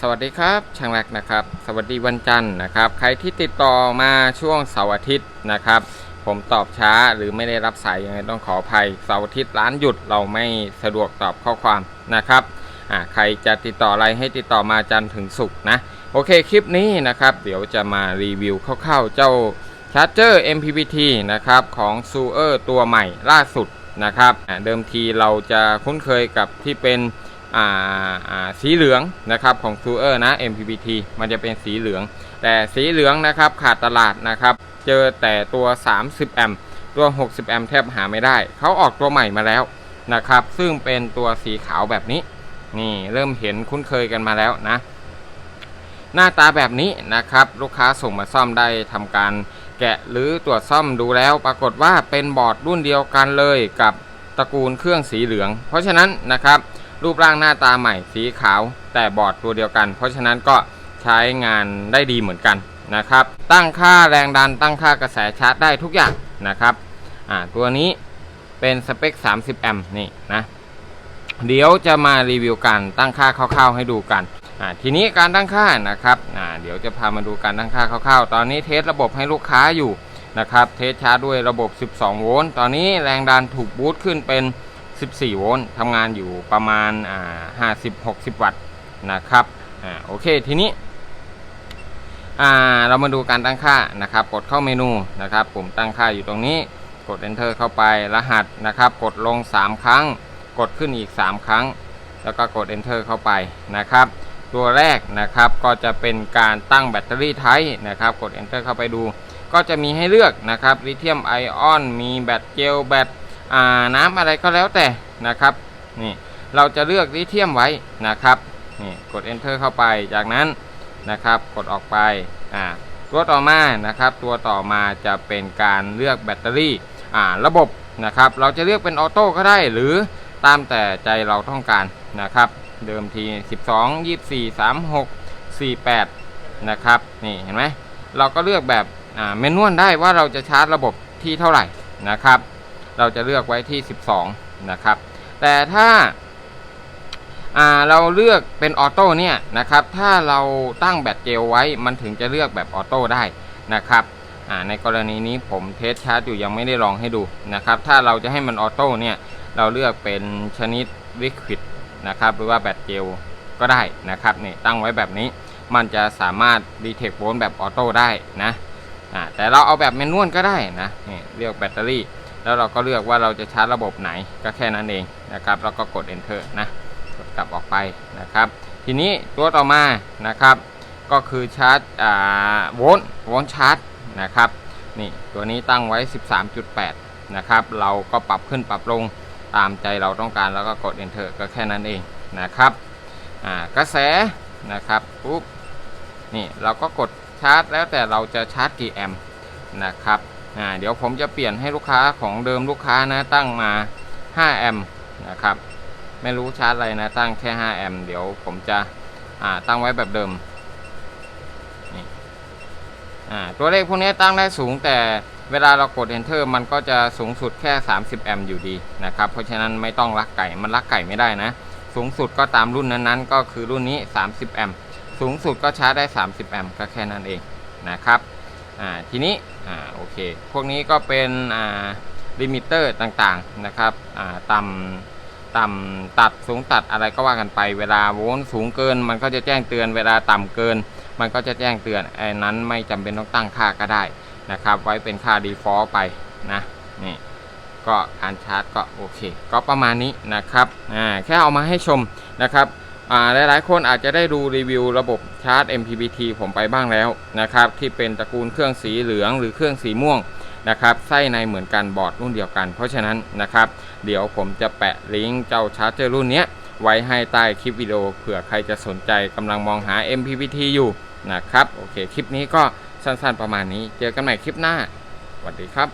สวัสดีครับช่างแรกนะครับ สวัสดีวันจันทร์นะครับ ใครที่ติดต่อมาช่วงเสาร์อาทิตย์นะครับ ผมตอบช้าหรือไม่ได้รับสายยังไงต้องขออภัยเสาร์อาทิตย์ร้านหยุดเราไม่สะดวกตอบข้อความนะครับใครจะติดต่ออะไรให้ติดต่อมาจันทร์ถึงศุกร์นะโอเคคลิปนี้นะครับเดี๋ยวจะมารีวิวคร่าวๆเจ้าชาร์เจอร์ MPPT นะครับของซูเออร์ตัวใหม่ล่าสุดนะครับเดิมทีเราจะคุ้นเคยกับที่เป็น สีเหลืองนะครับของซูเออร์นะ MPPT มันจะเป็นสีเหลือง แต่สีเหลืองนะครับขาดตลาดนะครับเจอแต่ตัว 30 แอมป์ตัว 60 แอมป์แทบหาไม่ได้ เขาออกตัวใหม่มาแล้วนะครับซึ่งเป็นตัวสีขาวแบบนี้ นี่เริ่มเห็นคุ้นเคยกันมาแล้วนะ หน้าตาแบบนี้นะครับลูกค้าส่งมาซ่อมได้ทำการแกะหรือตรวจซ่อมดูแล้วปรากฏว่าเป็นบอร์ดรุ่นเดียวกันเลยกับตระกูลเครื่องสีเหลือง เพราะฉะนั้นนะครับ รูปร่างหน้าตาใหม่สีขาว แต่บอร์ดตัวเดียวกัน เพราะฉะนั้นก็ใช้งานได้ดีเหมือนกันนะครับ ตั้งค่าแรงดันตั้งค่ากระแสชาร์จได้ทุกอย่างนะครับอ่าตัวนี้เป็นสเปค 30 แอมป์นี่นะเดี๋ยวจะมารีวิวการตั้งค่าคร่าวๆให้ดูกันอ่าทีนี้การตั้งค่านะครับอ่าเดี๋ยวจะพามาดูการตั้งค่าคร่าวๆ ตอนนี้เทสระบบให้ลูกค้าอยู่นะครับ เทสชาร์จด้วยระบบ 12 โวลต์ ตอนนี้แรงดันถูกบูตขึ้นเป็น 14 โวลต์ทำงานอยู่ประมาณอ่า50-60 วัตต์นะครับอ่าโอเคทีนี้อ่าเรามาดูการตั้งค่านะครับกดเข้าเมนูนะครับปุ่มตั้งค่าอยู่ตรงนี้ กด enter เข้าไปรหัสนะครับ กดลง 3 ครั้ง กดขึ้นอีก 3 ครั้ง แล้วก็กด enter เข้าไปนะครับ ตัวแรกนะครับก็จะเป็นการตั้งแบตเตอรี่ไทป์นะครับ กด enter เข้าไปดู ก็จะมีให้เลือกนะครับลิเธียมไอออนมีแบตเจลแบต น้ำอะไรก็แล้วแต่นะครับนี่เราจะเลือกลิเธียมไว้นะครับนี่กด enter เข้าไปจากนั้นนะครับ กดออกไปอ่าตัวต่อมานะครับ ตัวต่อมาจะเป็นการเลือกแบตเตอรี่อ่าระบบนะครับ เราจะเลือกเป็นออโต้ก็ได้หรือตามแต่ใจเราต้องการนะครับ เดิมที 12 24 36 48 นะครับนี่เห็นไหมเราก็เลือกแบบเมนวลได้ว่าเราจะชาร์จระบบที่เท่าไหร่นะครับ เราจะเลือกไว้ที่ 12 นะครับ แต่ถ้าาเราเลือกเป็นออโต้เนี่ยนะครับ ถ้าเราตั้งแบตเจลไว้มันถึงจะเลือกแบบออโต้ได้นะครับในกรณีนี้ผมเทสชาร์จอยู่ยังไม่ได้ลองให้ดูนะครับ ถ้าเราจะให้มันออโต้เนี่ยเราเลือกเป็นชนิดลิควิดนะครับหรือว่าแบตเจลก็ได้นะครับนี่ตั้งไว้แบบนี้มันจะสามารถดีเทคโวลต์แบบออโต้ได้นะแต่เราเอาแบบเมนวลก็ได้นะนี่เลือกแบตเตอรี่ แล้วเราก็เลือกว่าเราจะชาร์จระบบไหนก็แค่นั้นเองนะครับ แล้วก็กด enter นะกดกลับออกไปนะครับ ทีนี้ตัวต่อมานะครับ ก็คือชาร์จอ่าโวลต์โวลต์ชาร์จนะครับนี่ตัวนี้ตั้งไว้ 13.8 นะครับ เราก็ปรับขึ้นปรับลงตามใจเราต้องการแล้วก็กด enter ก็แค่นั้นเองนะครับอ่ากระแสนะครับปุ๊บนี่เราก็กดชาร์จแล้วแต่เราจะชาร์จกี่แอมป์นะครับ อ่าเดี๋ยวผมจะเปลี่ยนให้ลูกค้าของเดิมลูกค้านะตั้งมา 5 แอมป์นะครับ ไม่รู้ชาร์จอะไรนะตั้งแค่ 5 แอมป์เดี๋ยวผมจะอ่าตั้งไว้แบบเดิมนี่อ่าตัวเลขพวกนี้ตั้งได้สูงแต่เวลาเรากด enter มันก็จะสูงสุดแค่ 30 แอมป์อยู่ดีนะครับ เพราะฉะนั้นไม่ต้องลักไก่มันลักไก่ไม่ได้นะ สูงสุดก็ตามรุ่นนั้นๆ ก็คือรุ่นนี้ 30 แอมป์สูงสุดก็ชาร์จได้ 30 แอมป์ก็แค่นั้นเองนะครับอ่าทีนี้ อ่าโอเค พวกนี้ก็เป็นอ่าลิมิเตอร์ต่างๆนะครับอ่าต่ำต่ำตัดสูงตัดอะไรก็ว่ากันไป เวลาโวลต์สูงเกิน มันก็จะแจ้งเตือนเวลาต่ำเกิน มันก็จะแจ้งเตือนไอ้นั้นไม่จำเป็นต้องตั้งค่าก็ได้นะครับ ไว้เป็นค่า default ไปนะนี่ก็การชาร์จก็โอเค ก็ประมาณนี้นะครับอ่าแค่เอามาให้ชมนะครับ อ่าหลายๆ คนอาจจะได้ดูรีวิวระบบชาร์จ MPPT ผมไปบ้างแล้วนะครับ ที่เป็นตระกูลเครื่องสีเหลืองหรือเครื่องสีม่วงนะครับไส้ในเหมือนกันบอร์ดรุ่นเดียวกัน เพราะฉะนั้นนะครับ เดี๋ยวผมจะแปะลิงก์เจ้าชาร์จเจอรุ่นนี้ไว้ให้ใต้คลิปวิดีโอเผื่อใครจะสนใจกำลังมองหา MPPT อยู่นะครับ โอเค คลิปนี้ก็สั้นๆประมาณนี้ เจอกันใหม่คลิปหน้าสวัสดีครับ